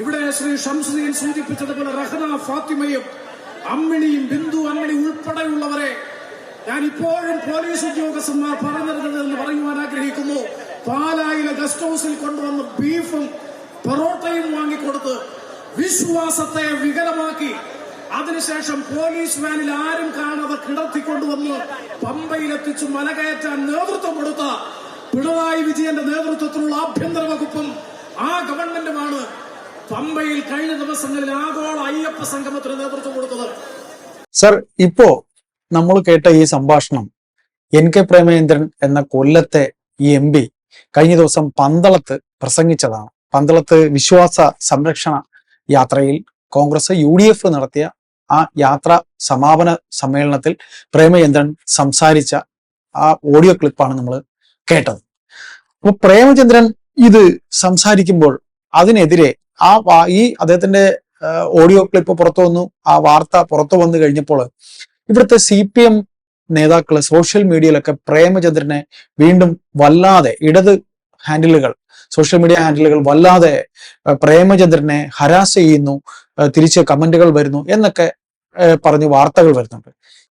ഇവിടെ ശ്രീ ഷംസുദ്ദീൻ സൂചിപ്പിച്ചതുപോലെ റഹ്ന ഫാത്തിമയും അമ്മിണിയും ബിന്ദു അമ്മിണി ഉൾപ്പെടെയുള്ളവരെ ഞാൻ ഇപ്പോഴും പോലീസ് ഉദ്യോഗസ്ഥന്മാർ പറഞ്ഞിരുന്നത് എന്ന് പറയുവാൻ ആഗ്രഹിക്കുന്നു. പാലായിലെ ഗസ്റ്റ് ഹൌസിൽ കൊണ്ടുവന്ന് ബീഫും പൊറോട്ടയും വാങ്ങിക്കൊടുത്ത് വിശ്വാസത്തെ വികലമാക്കി. അതിനുശേഷം പോലീസ് വാനിൽ ആരും കാണാതെ കിടത്തിക്കൊണ്ടുവന്ന് പമ്പയിലെത്തിച്ച് മലകയറ്റാൻ നേതൃത്വം കൊടുത്ത പിണറായി വിജയന്റെ നേതൃത്വത്തിലുള്ള ആഭ്യന്തര വകുപ്പും ആ ഗവൺമെന്റുമാണ് പമ്പയിൽ കഴിഞ്ഞ ദിവസങ്ങളിൽ ആഗോള അയ്യപ്പ സംഗമത്തിന് നേതൃത്വം കൊടുത്തത്. സർ ഇപ്പോ നമ്മൾ കേട്ട ഈ സംഭാഷണം എൻ കെ പ്രേമേന്ദ്രൻ എന്ന കൊല്ലത്തെ ഈ എം പി കഴിഞ്ഞ ദിവസം പന്തളത്ത് പ്രസംഗിച്ചതാണ്. പന്തളത്ത് വിശ്വാസ സംരക്ഷണ യാത്രയിൽ കോൺഗ്രസ് യു ഡി എഫ് നടത്തിയ ആ യാത്ര സമാപന സമ്മേളനത്തിൽ പ്രേമചന്ദ്രൻ സംസാരിച്ച ആ ഓഡിയോ ക്ലിപ്പാണ് നമ്മൾ കേട്ടത്. അപ്പൊ പ്രേമചന്ദ്രൻ ഇത് സംസാരിക്കുമ്പോൾ അതിനെതിരെ ആ ഈ അദ്ദേഹത്തിന്റെ ഓഡിയോ ക്ലിപ്പ് പുറത്തു വന്നു. ആ വാർത്ത പുറത്തു വന്നു കഴിഞ്ഞപ്പോൾ ഇവിടുത്തെ സി പി എം നേതാക്കൾ സോഷ്യൽ മീഡിയയിലൊക്കെ പ്രേമചന്ദ്രനെ വീണ്ടും വല്ലാതെ ഇടത് ഹാൻഡിലുകൾ സോഷ്യൽ മീഡിയ ഹാൻഡിലുകൾ വല്ലാതെ പ്രേമചന്ദ്രനെ ഹരാസ് ചെയ്യുന്നു. തിരിച്ച് കമന്റുകൾ വരുന്നു എന്നൊക്കെ പറഞ്ഞ് വാർത്തകൾ വരുന്നുണ്ട്.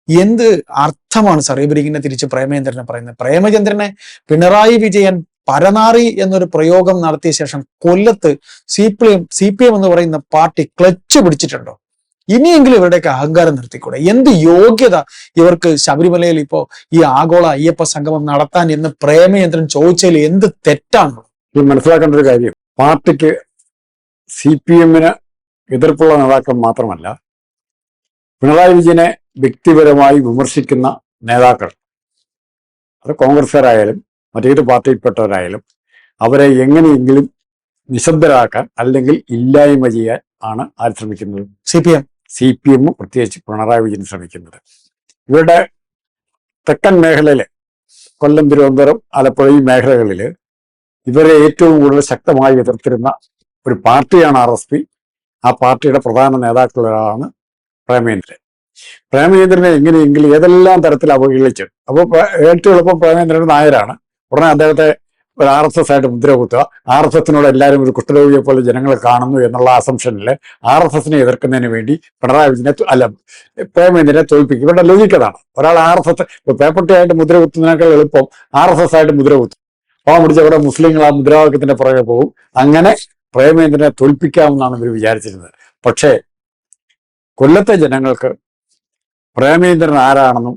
എന്ത് അർത്ഥമാണ് സാർ ഇവരിങ്ങനെ തിരിച്ച് പ്രേമചന്ദ്രനെ പറയുന്നത്? പ്രേമചന്ദ്രനെ പിണറായി വിജയൻ പരനാറി എന്നൊരു പ്രയോഗം നടത്തിയ ശേഷം കൊല്ലത്ത് C P M C P M എന്ന് പറയുന്ന പാർട്ടി ക്ലച്ച് പിടിച്ചിട്ടുണ്ടോ? ഇനിയെങ്കിലും ഇവരുടെയൊക്കെ അഹങ്കാരം നിർത്തിക്കൂടെ? എന്ത് യോഗ്യത ഇവർക്ക് ശബരിമലയിൽ ഇപ്പോ ഈ ആഗോള അയ്യപ്പ സംഗമം നടത്താൻ എന്ന് പ്രേമചന്ദ്രൻ ചോദിച്ചതിൽ എന്ത് തെറ്റാണ്? ഇത് മനസ്സിലാക്കേണ്ട ഒരു കാര്യം. പാർട്ടിക്ക് സി പി എമ്മിന് എതിർപ്പുള്ള നേതാക്കൾ മാത്രമല്ല പിണറായി വിജയനെ വ്യക്തിപരമായി വിമർശിക്കുന്ന നേതാക്കൾ അത് കോൺഗ്രസ്സുകാരായാലും മറ്റേത് പാർട്ടിയിൽപ്പെട്ടവരായാലും അവരെ എങ്ങനെയെങ്കിലും നിശബ്ദരാക്കാൻ അല്ലെങ്കിൽ ഇല്ലായ്മ ചെയ്യാൻ ആണ് ആര് ശ്രമിക്കുന്നത്? C P M. C P M പ്രത്യേകിച്ച് പിണറായി വിജയൻ ശ്രമിക്കുന്നത്. ഇവരുടെ തെക്കൻ മേഖലയിൽ കൊല്ലം തിരുവനന്തപുരം ആലപ്പുഴ ഈ മേഖലകളിൽ ഇവരെ ഏറ്റവും കൂടുതൽ ശക്തമായി എതിർത്തിരുന്ന ഒരു പാർട്ടിയാണ് ആർ എസ് പി. ആ പാർട്ടിയുടെ പ്രധാന നേതാക്കളാണ് പ്രേമേന്ദ്രൻ. പ്രേമേന്ദ്രനെ എങ്ങനെയെങ്കിലും ഏതെല്ലാം തരത്തിൽ അവഹേളിച്ചു അപ്പോൾ ഏറ്റവും എളുപ്പം പ്രേമേന്ദ്രൻ നായരാണ്. ഉടനെ അദ്ദേഹത്തെ ഒരു ആർ എസ് എസ് ആയിട്ട് മുദ്ര കുത്തുക ആർ എസ് എസിനോട് എല്ലാവരും ഒരു കുഷ്ഠരോഗിയെ പോലെ ജനങ്ങൾ കാണുന്നു എന്നുള്ള അസംഷനിൽ ആർ എസ് എസിനെ എതിർക്കുന്നതിന് വേണ്ടി പിണറായി വിജയനെ അല്ല പ്രേമേന്ദ്രനെ തോൽപ്പിക്കും. ഇവരുടെ ലോജിക്ക് അതാണ്. ഒരാൾ ആർ എസ് എസ് പേപ്പട്ടിയായിട്ട് മുദ്ര കുത്തുന്നതിനേക്കാൾ എളുപ്പം ആർ എസ് എസ് ആയിട്ട് മുദ്ര കുത്തും പാവം പിടിച്ച അവിടെ മുസ്ലിങ്ങൾ ആ മുദ്രാവാക്യത്തിന്റെ പുറകെ പോകും. അങ്ങനെ പ്രേമേന്ദ്രനെ തോൽപ്പിക്കാമെന്നാണ് ഇവർ വിചാരിച്ചിരുന്നത്. പക്ഷേ കൊല്ലത്തെ ജനങ്ങൾക്ക് പ്രേമേന്ദ്രൻ ആരാണെന്നും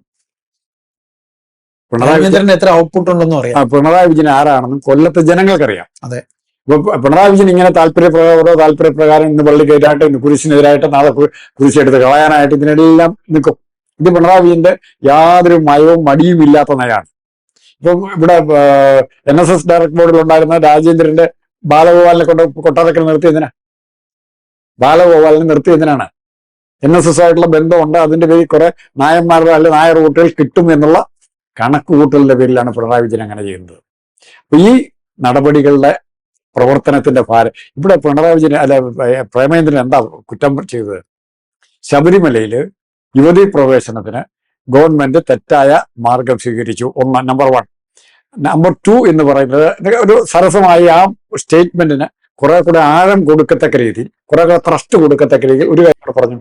പിണറായി വിജയൻ എത്ര ഔട്ട്പുട്ട് ഉണ്ടെന്നും അറിയാം. ആ, പിണറായി വിജയൻ ആരാണെന്നും കൊല്ലത്തെ ജനങ്ങൾക്കറിയാം. അതെ. ഇപ്പൊ പിണറായി വിജയൻ ഇങ്ങനെ താല്പര്യപ്രകാരം ഓരോ താല്പര്യപ്രകാരം ഇന്ന് പള്ളിക്കെതിരായിട്ട് ഇന്ന് കുരിശിനെതിരായിട്ട് നാളെ കുരിശെടുത്ത് കളയാനായിട്ട് ഇതിനെല്ലാം നിൽക്കും ഇത് പിണറായി വിജയന്റെ യാതൊരു മയവും മടിയും ഇല്ലാത്ത നയാണ് ഇപ്പം ഇവിടെ എൻ എസ് എസ് ഡയറക്ടർ ബോർഡിൽ ഉണ്ടായിരുന്ന രാജേന്ദ്രന്റെ ബാലഗോപാലിനെ കൊണ്ട് കൊട്ടാരക്കൽ നിർത്തിയതിനാ ബാലഗോപാലിനെ നിർത്തിയതിനാണ് എൻ എസ് എസ് ആയിട്ടുള്ള ബന്ധമുണ്ട് അതിന്റെ പേരിൽ കുറെ നായന്മാരുടെ അല്ലെങ്കിൽ നായർ കുട്ടികൾ കിട്ടും എന്നുള്ള കണക്ക് കൂട്ടലിന്റെ പേരിലാണ് പിണറായി വിജയൻ അങ്ങനെ ചെയ്യുന്നത്. അപ്പൊ ഈ നടപടികളുടെ പ്രവർത്തനത്തിന്റെ ഭാരം ഇവിടെ പിണറായി വിജയൻ അല്ല പ്രേമേന്ദ്രൻ എന്താ കുറ്റം ചെയ്തത്? ശബരിമലയിൽ യുവതി പ്രവേശനത്തിന് ഗവൺമെന്റ് തെറ്റായ മാർഗം സ്വീകരിച്ചു. ഒന്ന് നമ്പർ വൺ. നമ്പർ ടു എന്ന് പറയുന്നത് ഒരു സരസമായി ആ സ്റ്റേറ്റ്മെന്റിന് കുറെ കൂടെ ആഴം കൊടുക്കത്തക്ക രീതിയിൽ കുറെ കൂടെ ട്രസ്റ്റ് കൊടുക്കത്തക്ക രീതിയിൽ ഒരു കാര്യം പറഞ്ഞു.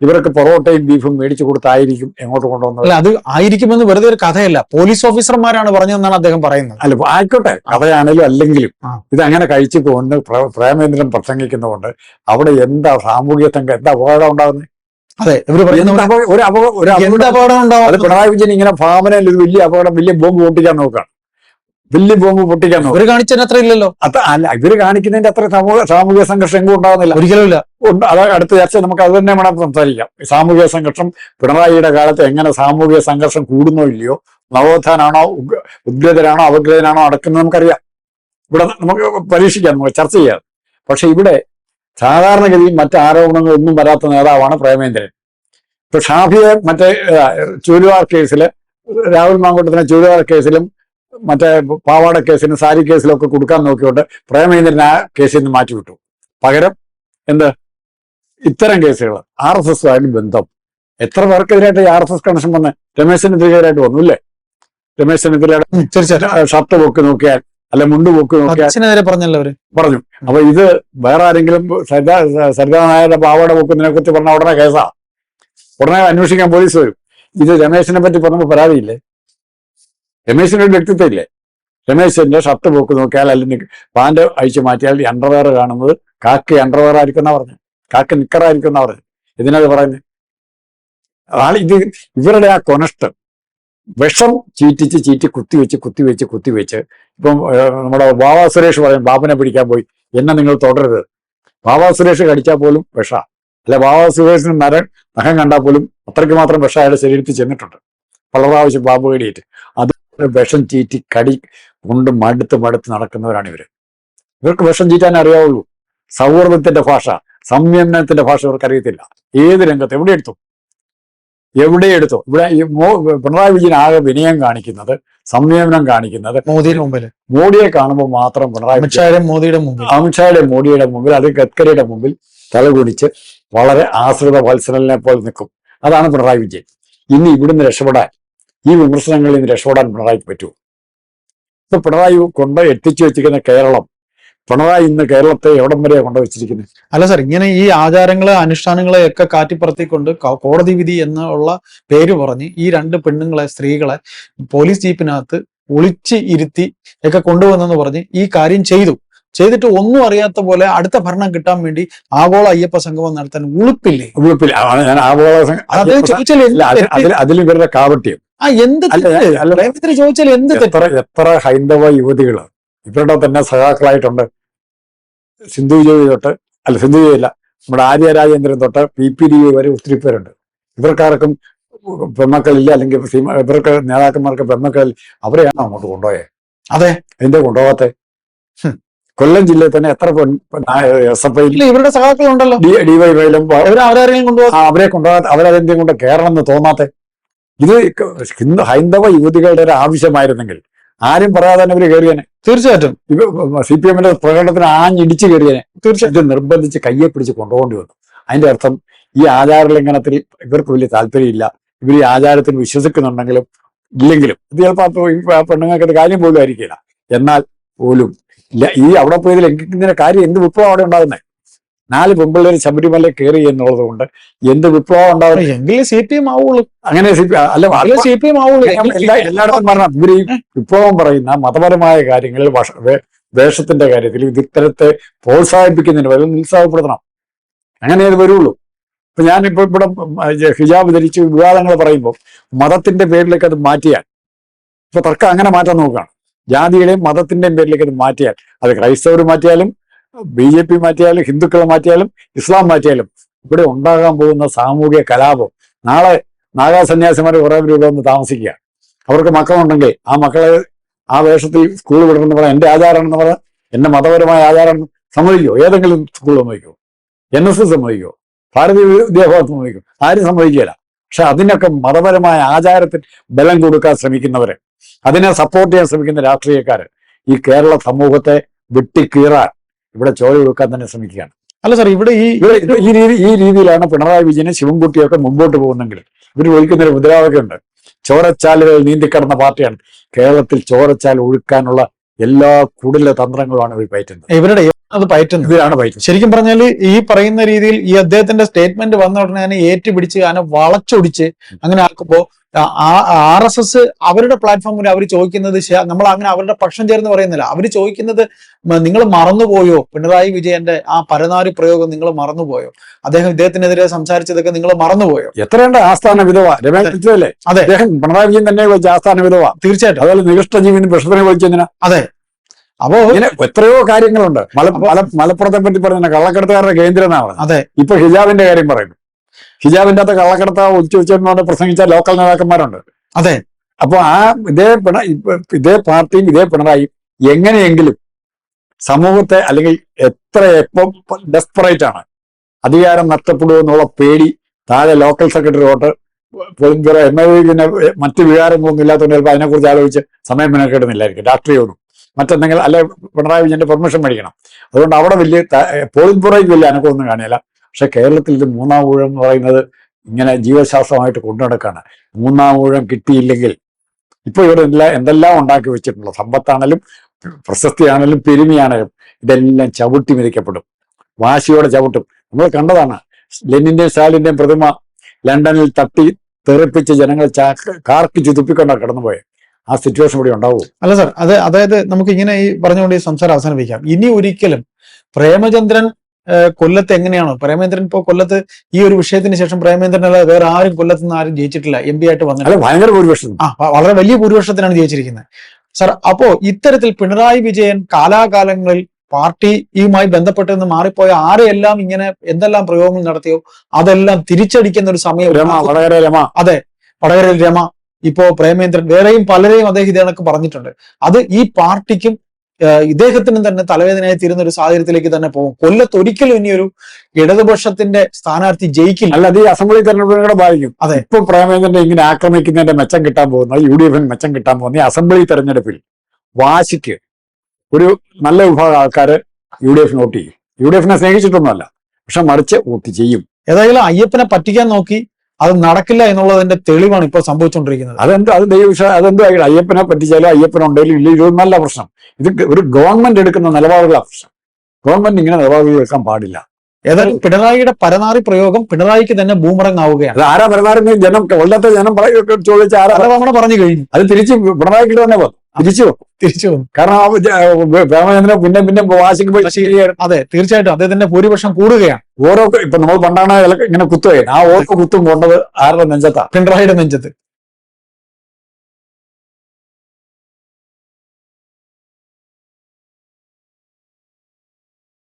ഇവർക്ക് പൊറോട്ടയും ബീഫും മേടിച്ചു കൊടുത്തായിരിക്കും എങ്ങോട്ട് കൊണ്ടുവന്നത്? അല്ല അത് ആയിരിക്കുമെന്ന് വെറുതെ ഒരു കഥയല്ല. പോലീസ് ഓഫീസർമാരാണ് പറഞ്ഞതെന്നാണ് അദ്ദേഹം പറയുന്നത്. അല്ല ആയിക്കോട്ടെ. കഥയാണേലും അല്ലെങ്കിലും ഇത് അങ്ങനെ കഴിച്ചു പ്ര- പ്രേമേന്ദ്രൻ പ്രസംഗിക്കുന്നതുകൊണ്ട് അവിടെ എന്താ സാമൂഹിക സംഘം എന്താ അപകടം ഉണ്ടാകുന്നത് അതെ ഇവർ പറയുന്ന ഒരു അപകടം ഉണ്ടാവും പിണറായി വിജയൻ ഇങ്ങനെ ഭാവനയിൽ ഒരു വലിയ അപകടം വലിയ ബോംബ് പൊട്ടിക്കാൻ നോക്കുകയാണ് വലിയ ബോംബ് പൊട്ടിക്കാൻ ഇവർ കാണിച്ചതിന് അത്ര ഇല്ലല്ലോ. അല്ല ഇവർ കാണിക്കുന്നതിന്റെ അത്ര സാമൂഹിക സംഘർഷം എങ്ങും ഉണ്ടാകുന്നില്ല ഒരിക്കലും ഇല്ല ഉണ്ട് അത് അടുത്ത ചർച്ച നമുക്ക് അത് തന്നെ വേണം സംസാരിക്കാം. സാമൂഹിക സംഘർഷം പിണറായിയുടെ കാലത്ത് എങ്ങനെ സാമൂഹിക സംഘർഷം കൂടുന്നോ ഇല്ലയോ നവോത്ഥാനാണോ ഉദ്ഗ്രതരാണോ അവഗ്രതരാണോ അവഗ്രതനാണോ അടക്കുന്നത് നമുക്കറിയാം. ഇവിടെ നമുക്ക് പരീക്ഷിക്കാം നമുക്ക് ചർച്ച ചെയ്യാം. പക്ഷെ ഇവിടെ സാധാരണഗതിയിൽ മറ്റ് ആരോപണങ്ങളൊന്നും വരാത്ത നേതാവാണ് പ്രേമേന്ദ്രൻ. ഇപ്പൊ ഷാഫിയെ മറ്റേ ചൂലുവാർ കേസിൽ രാഹുൽ മാങ്കൂട്ടത്തിനെ ചൂലുവാർ കേസിലും മറ്റേ പാവാട കേസിന് സാരി കേസിലൊക്കെ കൊടുക്കാൻ നോക്കിയോണ്ട് പ്രേമേന്ദ്രൻ ആ കേസിൽ നിന്ന് മാറ്റിവിട്ടു പകരം എന്ത്? ഇത്തരം കേസുകൾ ആർ എസ് എസുമായിട്ട് ബന്ധം. എത്ര പേർക്കെതിരായിട്ട് ആർ എസ് എസ് കണക്ഷൻ വന്ന്? രമേശിനെതിരായിട്ട് വന്നു അല്ലേ? രമേശിനെതിരായിട്ട് ഷർട്ട് പൊക്കി നോക്കിയാൽ അല്ലെ മുണ്ട് പൊക്കി നോക്കിയാൽ പറഞ്ഞല്ലോ പറഞ്ഞു. അപ്പൊ ഇത് വേറെ ആരെങ്കിലും സരിത സരിതാ നായരുടെ പാവയുടെ പൊക്കുന്നതിനെ കുറിച്ച് പറഞ്ഞ ഉടനെ കേസാ. ഉടനെ അന്വേഷിക്കാൻ പോലീസ് വരും. ഇത് രമേശിനെ പറ്റി പറഞ്ഞപ്പോൾ പരാതിയില്ലേ? രമേശിന്റെ ഒരു വ്യക്തിത്വം ഇല്ലേ രമേശിന്റെ ഷർട്ട് പോക്ക് നോക്കിയാൽ അല്ലെങ്കിൽ പാന്റ് അഴിച്ചു മാറ്റിയാൽ അണ്ടർവെയർ കാണുന്നത് കാക്കി അണ്ടർവെയർ ആയിരിക്കും എന്നാ പറഞ്ഞു. കാക്കി നിക്കറായിരിക്കും എന്നാ പറഞ്ഞു. ഇതിനത് പറയുന്നത് ആൾ ഇത് ഇവരുടെ ആ കൊനഷ്ട. വിഷം ചീറ്റിച്ച് ചീറ്റി കുത്തിവെച്ച് കുത്തിവെച്ച് കുത്തിവെച്ച് ഇപ്പം നമ്മുടെ ബാബാ സുരേഷ് പറയും ബാബുനെ പിടിക്കാൻ പോയി. എന്നെ നിങ്ങൾ തുടരരുത് ബാബാ സുരേഷ് കടിച്ചാൽ പോലും വിഷ. അല്ല ബാബാ സുരേഷിന് നര നഖം കണ്ടാൽ പോലും അത്രയ്ക്ക് മാത്രം വിഷ അയാളുടെ ശരീരത്തിൽ ചെന്നിട്ടുണ്ട്. പല പ്രാവശ്യം ബാബു കടിയേറ്റ്. അത് വിഷം ചീറ്റി കടി കൊണ്ട് മടുത്ത് മടുത്ത് നടക്കുന്നവരാണ് ഇവർ. ഇവർക്ക് വിഷം ചീറ്റാൻ അറിയാവുള്ളൂ. സൗഹൃദത്തിന്റെ ഭാഷ സംയമനത്തിന്റെ ഭാഷ ഇവർക്ക് അറിയത്തില്ല. ഏത് രംഗത്ത് എവിടെ എടുത്തു? എവിടെ എടുത്തു? ഇവിടെ ഈ മോ പിണറായി വിജയൻ ആകെ വിനയം കാണിക്കുന്നത് സംയമനം കാണിക്കുന്നത് മോദിയുടെ മുമ്പിൽ മോഡിയെ കാണുമ്പോൾ മാത്രം പിണറായി അമിത്ഷായുടെ മോദിയുടെ മുമ്പിൽ അമിത്ഷായുടെ മോഡിയുടെ മുമ്പിൽ അത് ഗഡ്കരിയുടെ മുമ്പിൽ തലകുടിച്ച് വളരെ ആശ്രിത വത്സരനെ പോലെ നിൽക്കും. അതാണ് പിണറായി വിജയൻ. ഇനി ഇവിടുന്ന് രക്ഷപ്പെടാൻ ഈ വിമർശനങ്ങളിൽ നിന്ന് രക്ഷപ്പെടാൻ പിണറായിക്ക് പറ്റൂ. ഇപ്പൊ പിണറായി കൊണ്ട് എത്തിച്ചു വെച്ചിരിക്കുന്ന കേരളം പിണറായി ഇന്ന് കേരളത്തെ എവിടം വരെയാണ് കൊണ്ടുവച്ചിരിക്കുന്നത് അല്ല സാർ ഇങ്ങനെ ഈ ആചാരങ്ങളെ അനുഷ്ഠാനങ്ങളെ ഒക്കെ കാറ്റിപ്പുറത്തിക്കൊണ്ട് കോടതി വിധി എന്നുള്ള പേര് പറഞ്ഞ് ഈ രണ്ട് പെണ്ണുങ്ങളെ സ്ത്രീകളെ പോലീസ് ജീപ്പിനകത്ത് ഒളിച്ച് ഇരുത്തി ഒക്കെ കൊണ്ടുവന്നെന്ന് പറഞ്ഞ് ഈ കാര്യം ചെയ്തു. ചെയ്തിട്ട് ഒന്നും അറിയാത്ത പോലെ അടുത്ത ഭരണം കിട്ടാൻ വേണ്ടി ആഗോള അയ്യപ്പ സംഗമം നടത്താൻ ഉളുപ്പില്ലേ? ഉളുപ്പില്ല. ഞാൻ ആഗോള അതിൽ ഇവരുടെ കാപട്യം. ആ എന്ത്? പ്രേമത്തിന് ചോദിച്ചാൽ എന്ത് എത്ര എത്ര ഹൈന്ദവ യുവതികൾ ഇവരുടെ തന്നെ സഹാക്കളായിട്ടുണ്ട് സിന്ധു ജോയി തൊട്ട് അല്ല സിന്ധു ജോയി അല്ല നമ്മുടെ ആര്യ രാജേന്ദ്രൻ തൊട്ട് പി പി ഡി വരെ ഒത്തിരി പേരുണ്ട്. ഇവർക്കാർക്കും പെമ്മക്കളില്ല അല്ലെങ്കിൽ ഇവർക്ക് നേതാക്കന്മാർക്ക് പെമ്മക്കളിൽ അവരെയാണ് അങ്ങോട്ട് കൊണ്ടുപോയത് അതെ. അതിന്റെ കൊണ്ടുപോകാത്തെ. കൊല്ലം ജില്ലയിൽ തന്നെ എത്ര എസ് എഫ് ഐ ഇവരുടെ സഹാക്കളുണ്ടല്ലോ ഡിവൈവൈയിലും കൊണ്ടുപോകാം അവരെ കൊണ്ടുപോകാത്ത അവരതെന്തെങ്കിലും കൊണ്ട് കേരളം എന്ന് തോന്നാത്തെ? ഇത് ഹിന്ദു ഹൈന്ദവ യുവതികളുടെ ഒരു ആവശ്യമായിരുന്നെങ്കിൽ ആരും പറയാതെ തന്നെ ഇവർ കയറിയനെ തീർച്ചയായിട്ടും. ഇവ സി പി എമ്മിന്റെ പ്രകടനത്തിന് ആഞ്ഞിടിച്ച് കയറിയനെ തീർച്ചയായിട്ടും നിർബന്ധിച്ച് കയ്യെ പിടിച്ച് കൊണ്ടുപോകേണ്ടി വന്നു. അതിന്റെ അർത്ഥം ഈ ആചാര ലംഘനത്തിൽ ഇവർക്ക് വലിയ താല്പര്യമില്ല. ഇവർ ഈ ആചാരത്തിൽ വിശ്വസിക്കുന്നുണ്ടെങ്കിലും ഇല്ലെങ്കിലും ഇത് ചിലപ്പോൾ പെണ്ണുങ്ങൾക്ക് കാര്യം പോലും ആയിരിക്കില്ല. എന്നാൽ പോലും ഈ അവിടെ പോയത് ലംഘിക്കുന്നതിന്റെ കാര്യം എന്ത് വിപ്ലവം അവിടെ ഉണ്ടാകുന്നത് നാല് പെൺപിള്ളേർ ശബരിമല കയറി എന്നുള്ളത് കൊണ്ട് എന്ത് വിപ്ലവം ഉണ്ടാവും? എങ്കിലും സി പി എം ആവുള്ളൂ. അങ്ങനെ സി പി അല്ല അല്ല സി പി എം ആവുള്ളൂ. എല്ലാ എല്ലായിടത്തും പറഞ്ഞ ഇവർ ഈ വിപ്ലവം പറയുന്ന മതപരമായ കാര്യങ്ങളിൽ വഷ- വേഷത്തിന്റെ കാര്യത്തിൽ ഇത് ഇത്തരത്തെ പ്രോത്സാഹിപ്പിക്കുന്നതിന് പകരം നിരുത്സാഹപ്പെടുത്തണം. അങ്ങനെ അത് വരുള്ളൂ. ഇപ്പൊ ഞാനിപ്പോ ഇവിടെ ഹിജാബ് ധരിച്ച് വിവാദങ്ങൾ പറയുമ്പോൾ മതത്തിന്റെ പേരിലേക്ക് അത് മാറ്റിയാൽ ഇപ്പൊ തർക്കം അങ്ങനെ മാറ്റാൻ നോക്കുകയാണ്. ജാതിയുടെയും മതത്തിന്റെയും പേരിലേക്ക് അത് മാറ്റിയാൽ അത് ക്രൈസ്തവർ മാറ്റിയാലും ബി ജെ പി മാറ്റിയാലും ഹിന്ദുക്കളെ മാറ്റിയാലും ഇസ്ലാം മാറ്റിയാലും ഇവിടെ ഉണ്ടാകാൻ പോകുന്ന സാമൂഹിക കലാപം. നാളെ നാഗാ സന്യാസിമാർ കുറെ ഇവിടെ വന്ന് താമസിക്കുക. അവർക്ക് മക്കളുണ്ടെങ്കിൽ ആ മക്കളെ ആ വേഷത്തിൽ സ്കൂൾ വിടണമെന്ന് പറയാം എന്റെ ആചാരമാണെന്ന് പറയാം എന്റെ മതപരമായ ആചാരം സമ്മതിക്കോ ഏതെങ്കിലും സ്കൂൾ സമ്മതിക്കോ എൻ എസ് എസ് സമ്മതിക്കോ ഭാരതീയ വിദ്യാഭ്യാസം സമ്മതിക്കും ആരും സമ്മതിക്കില്ല പക്ഷെ അതിനൊക്കെ മതപരമായ ആചാരത്തിന് ബലം കൊടുക്കാൻ ശ്രമിക്കുന്നവരെ അതിനെ സപ്പോർട്ട് ചെയ്യാൻ ശ്രമിക്കുന്ന രാഷ്ട്രീയക്കാർ ഈ കേരള സമൂഹത്തെ വെട്ടിക്കീറാൻ ഇവിടെ ചോര ഒഴുക്കാൻ തന്നെ ശ്രമിക്കുകയാണ്. അല്ല സാർ ഇവിടെ ഈ ഈ രീതി ഈ രീതിയിലാണ് പിണറായി വിജയനും ശിവൻകുട്ടിയൊക്കെ മുമ്പോട്ട് പോകുന്നെങ്കിൽ ഇവർ ഒഴിക്കുന്ന ഒരു മുദ്രാവാക്യമുണ്ട്. ചോരച്ചാലുകൾ നീന്തിക്കടന്ന പാർട്ടിയാണ് കേരളത്തിൽ ചോരച്ചാൽ ഒഴുക്കാനുള്ള എല്ലാ കൂടുതൽ തന്ത്രങ്ങളുമാണ് ഇവർ പയറ്റുന്നത്. ഇവരുടെ അത് പയറ്റുന്നു ഇവരാണ് പയറ്റുന്നത്. ശരിക്കും പറഞ്ഞാൽ ഈ പറയുന്ന രീതിയിൽ ഈ അദ്ദേഹത്തിന്റെ സ്റ്റേറ്റ്മെന്റ് വന്ന ഉടനെ തന്നെ ഏറ്റുപിടിച്ച് അതിനെ വളച്ചൊടിച്ച് അങ്ങനെ ആക്കുമ്പോൾ ആർ എസ് എസ് അവരുടെ പ്ലാറ്റ്ഫോമിൽ അവർ ചോദിക്കുന്നത് നമ്മൾ അങ്ങനെ അവരുടെ പക്ഷം ചേർന്ന് പറയുന്നില്ല. അവർ ചോദിക്കുന്നത് നിങ്ങൾ മറന്നുപോയോ? പിണറായി വിജയന്റെ ആ പരനാരി പ്രയോഗം നിങ്ങൾ മറന്നുപോയോ? അദ്ദേഹം ഇദ്ദേഹത്തിനെതിരെ സംസാരിച്ചതൊക്കെ നിങ്ങൾ മറന്നുപോയോ? എത്രയുണ്ട് ആസ്ഥാന വിധവ? രമേശ് അതെ. അദ്ദേഹം പിണറായി വിജയൻ തന്നെ വിളിച്ച ആസ്ഥാന വിധവ. തീർച്ചയായിട്ടും. അതുപോലെ നികൃഷ്ട ജീവിന് വിഷത്തിനെ വിളിച്ചതിനാ അപ്പോ ഇങ്ങനെ എത്രയോ കാര്യങ്ങളുണ്ട്. മല മല മലപ്പുറത്തെ പറ്റി പറഞ്ഞ കള്ളക്കടത്തുകാരുടെ കേന്ദ്രം എന്നാ അതെ. ഇപ്പൊ ഹിജാബിന്റെ കാര്യം പറയുന്നു. ഹിജാബിന്റെ അകത്ത് കള്ളക്കടത്ത ഒളിച്ചു വെച്ചെന്നുകൊണ്ട് പ്രസംഗിച്ച ലോക്കൽ നേതാക്കന്മാരുണ്ട്. അതെ. അപ്പൊ ആ ഇതേ പിണ ഇതേ പാർട്ടിയും ഇതേ പിണറായി എങ്ങനെയെങ്കിലും സമൂഹത്തെ അല്ലെങ്കിൽ എത്ര എപ്പം ഡെസ്പറേറ്റ് ആണ്. അധികാരം നഷ്ടപ്പെടുമോ എന്നുള്ള പേടി താഴെ ലോക്കൽ സെക്രട്ടറി തൊട്ട് പൊളിഞ്ചറ എം എ പിന്നെ മറ്റു വികാരങ്ങളൊന്നും ഇല്ലാത്തതുകൊണ്ട് ചിലപ്പോൾ അതിനെക്കുറിച്ച് ആലോചിച്ച് സമയം മെനക്കെടുന്നില്ലായിരിക്കും. രാഷ്ട്രീയമൊന്നും. മറ്റെന്തെങ്കിലും അല്ലെ പിണറായി വിജയന്റെ പെർമിഷൻ മേടിക്കണം. അതുകൊണ്ട് അവിടെ വലിയ പോളിംഗ് പുറയ്ക്ക് വലിയ അനക്കമൊന്നും കാണില്ല. പക്ഷെ കേരളത്തിൽ ഇത് മൂന്നാം ഊഴം എന്ന് പറയുന്നത് ഇങ്ങനെ ജീവശാസ്ത്രമായിട്ട് കൊണ്ടുനടക്കാണ്. മൂന്നാം ഊഴം കിട്ടിയില്ലെങ്കിൽ ഇപ്പൊ ഇവിടെ എല്ലാ എന്തെല്ലാം ഉണ്ടാക്കി വെച്ചിട്ടുള്ള സമ്പത്താണെങ്കിലും പ്രശസ്തിയാണെങ്കിലും പെരുമയാണെങ്കിലും ഇതെല്ലാം ചവിട്ടി മിതിക്കപ്പെടും. വാശിയോടെ ചവിട്ടും. നമ്മൾ കണ്ടതാണ് ലെനിന്റെയും സ്റ്റാലിന്റെയും പ്രതിമ ലണ്ടനിൽ തട്ടി തെറിപ്പിച്ച് ജനങ്ങൾ കാർക്ക് ചുതുപ്പിക്കൊണ്ടാണ് കടന്നുപോയത് ആ സിറ്റുവേഷൻ ഇവിടെ ഉണ്ടാവും അല്ല സാർ അത് അതായത് നമുക്ക് ഇങ്ങനെ ഈ പറഞ്ഞുകൊണ്ട് ഈ സംസാരം അവസാനിപ്പിക്കാം. ഇനി ഒരിക്കലും പ്രേമചന്ദ്രൻ കൊല്ലത്ത് എങ്ങനെയാണോ? പ്രേമേന്ദ്രൻ ഇപ്പോൾ കൊല്ലത്ത് ഈ ഒരു വിഷയത്തിന് ശേഷം പ്രേമേന്ദ്രൻ അല്ലാതെ വേറെ ആരും കൊല്ലത്ത് നിന്ന് ആരും ജയിച്ചിട്ടില്ല എം പി ആയിട്ട് വന്നത് അല്ല ഭയങ്കര ഭൂരിപക്ഷം. ആ വളരെ വലിയ ഭൂരിപക്ഷത്തിനാണ് ജയിച്ചിരിക്കുന്നത്. സാർ അപ്പോ ഇത്തരത്തിൽ പിണറായി വിജയൻ കാലാകാലങ്ങളിൽ പാർട്ടിയുമായി ബന്ധപ്പെട്ട് നിന്ന് മാറിപ്പോയ ആരെയെല്ലാം ഇങ്ങനെ എന്തെല്ലാം പ്രയോഗങ്ങൾ നടത്തിയോ? അതെല്ലാം തിരിച്ചടിക്കുന്ന ഒരു സമയം രമ വടകര രമ. വടകരയിൽ രമ. ഇപ്പോ പ്രേമേന്ദ്രൻ വേറെയും പലരെയും അദ്ദേഹം ഇതേ പറഞ്ഞിട്ടുണ്ട്. അത് ഈ പാർട്ടിക്കും ഇദ്ദേഹത്തിനും തന്നെ തലവേദനയായി തീരുന്ന ഒരു സാഹചര്യത്തിലേക്ക് തന്നെ പോകും. കൊല്ലത്ത് ഒരിക്കലും ഇനി ഒരു ഇടതുപക്ഷത്തിന്റെ സ്ഥാനാർത്ഥി ജയിക്കില്ല. അല്ല അത് ഈ അസംബ്ലി തെരഞ്ഞെടുപ്പിനെ ബാധിക്കും. അതെ. ഇപ്പൊ പ്രേമേന്ദ്രനെ ഇങ്ങനെ ആക്രമിക്കുന്നതിന്റെ മെച്ചം കിട്ടാൻ പോകുന്ന യു ഡി എഫിന് മെച്ചം കിട്ടാൻ പോകുന്ന ഈ അസംബ്ലി തെരഞ്ഞെടുപ്പിൽ വാശിക്ക് ഒരു നല്ല വിഭാഗം ആൾക്കാർ യു ഡി എഫിന് വോട്ട് ചെയ്യും. യു ഡി എഫിനെ സ്നേഹിച്ചിട്ടൊന്നുമല്ല പക്ഷെ മറിച്ച് വോട്ട് ചെയ്യും. ഏതായാലും അയ്യപ്പനെ പറ്റിക്കാൻ നോക്കി അത് നടക്കില്ല എന്നുള്ളതിന്റെ തെളിവാണ് ഇപ്പോൾ സംഭവിച്ചുകൊണ്ടിരിക്കുന്നത്. അതെന്ത് അത് ദൈവവിശ്വാസം അതെന്തോ. അയ്യപ്പനെ പറ്റിച്ചാലും അയ്യപ്പനുണ്ടെങ്കിലും ഇല്ല നല്ല പ്രശ്നം. ഇത് ഒരു ഗവൺമെന്റ് എടുക്കുന്ന നിലപാടുകളാണ് പ്രശ്നം. ഗവൺമെന്റ് ഇങ്ങനെ നിലപാടുകൾ എടുക്കാൻ പാടില്ല. ഏതായാലും പിണറായിയുടെ പരനാറി പ്രയോഗം പിണറായിക്ക് തന്നെ ബൂമറങ് ആവുകയാണ്. ആരാ പരനാറി ജനം കൊല്ലത്തെ ജനം ചോദിച്ച ആരാ പറഞ്ഞു കഴിഞ്ഞു. അത് തിരിച്ച് പിണറായിക്ക് തന്നെ വന്നു. തിരിച്ചു തിരിച്ചു വന്നു. കാരണം പ്രേമചന്ദ്രൻ പിന്നെ പിന്നെ വാശിക്ക് പോയി ശരിയാണ്. അതെ തീർച്ചയായിട്ടും അദ്ദേഹത്തിന്റെ ഭൂരിപക്ഷം കൂടുകയാണ്. ഓരോ ഇപ്പൊ നമ്മൾ പണ്ടാണ് ഇങ്ങനെ കുത്തുകയാണ്. ആ ഓരോ കുത്തും കൊണ്ടത് ആരുടെ നെഞ്ചത്താ? പിണറായിയുടെ നെഞ്ചത്ത്.